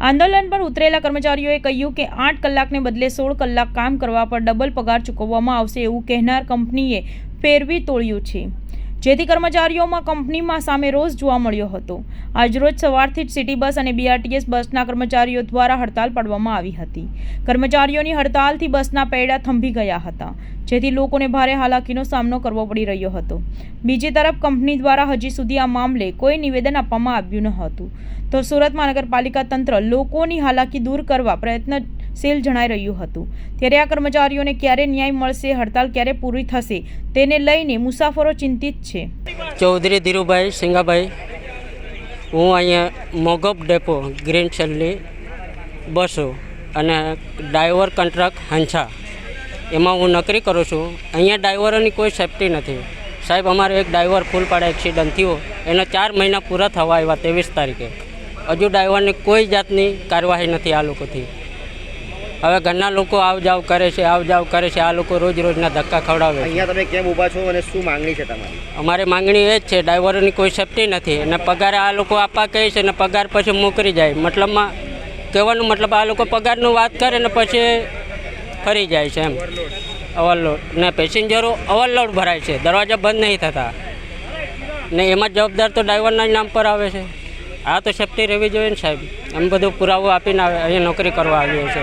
આંદોલન પર ઉતરેલા કર્મચારીઓએ કહ્યું કે આઠ કલાકને બદલે સોળ કલાક કામ કરવા પર ડબલ પગાર ચૂકવવામાં આવશે એવું કહેનાર કંપનીએ ફેરવી તોળ્યું છે. જેથી કર્મચારીઓમાં કંપનીમાં સામે રોષ જોવા મળ્યો હતો. આજરોજ સવારથી જ સિટી બસ અને બીઆરટીએસ બસના કર્મચારીઓ દ્વારા હડતાલ પાડવામાં આવી હતી. કર્મચારીઓની હડતાલથી બસના પૈડા થંભી ગયા હતા, જેથી લોકોને ભારે હાલાકીનો સામનો કરવો પડી રહ્યો હતો. બીજી તરફ, કંપની દ્વારા હજી સુધી આ મામલે કોઈ નિવેદન આપવામાં આવ્યું ન હતું. તો સુરત મહાનગરપાલિકા તંત્ર લોકોની હાલાકી દૂર કરવા પ્રયત્નશીલ જણાઈ રહ્યું હતું. ત્યારે આ કર્મચારીઓને ક્યારે ન્યાય મળશે, હડતાલ ક્યારે પૂરી થશે, તેને લઈને મુસાફરો ચિંતિત છે. ચૌધરી ધીરુભાઈ સિંગાભાઈ, હું અહીંયા મોગપ ડેપો ગ્રીન સેલની બસો અને ડ્રાઈવર કોન્ટ્રાક્ટ હંછા, એમાં હું નોકરી કરું છું. અહીંયા ડ્રાઈવરોની કોઈ સેફટી નથી. સાહેબ, અમારો એક ડ્રાઈવર ફૂલપાડા એક્સિડન્ટ થયો. એના ચાર મહિના પૂરા થવા આવ્યા ત્રેવીસ તારીખે. હજુ ડ્રાઈવરની કોઈ જાતની કાર્યવાહી નથી આ લોકોથી. હવે ઘરના લોકો આવ જાવ કરે છે આવ જાવ કરે છે આ લોકો રોજ રોજના ધક્કા ખવડાવે છે. અહીંયા તમે કેમ ઊભા છો અને શું માંગણી છે તમારી? અમારી માંગણી એ જ છે ડ્રાઈવરોની કોઈ સેફટી નથી. અને પગાર આ લોકો આપવા કહે છે ને પગાર પછી મોકલી જાય. મતલબમાં કહેવાનું મતલબ આ લોકો પગારનું વાત કરે ને પછી ફરી જાય છે એમ. ઓવરલોડ ને પેસેન્જરો ઓવરલોડ ભરાય છે. દરવાજા બંધ નહીં થતા. ને એમાં જવાબદાર તો ડ્રાઈવરના જ નામ પર આવે છે. આ તો સેફટી રહેવી જોઈએ ને સાહેબ. એમ બધું પુરાવો આપીને આવે અહીંયા નોકરી કરવા આવીએ છીએ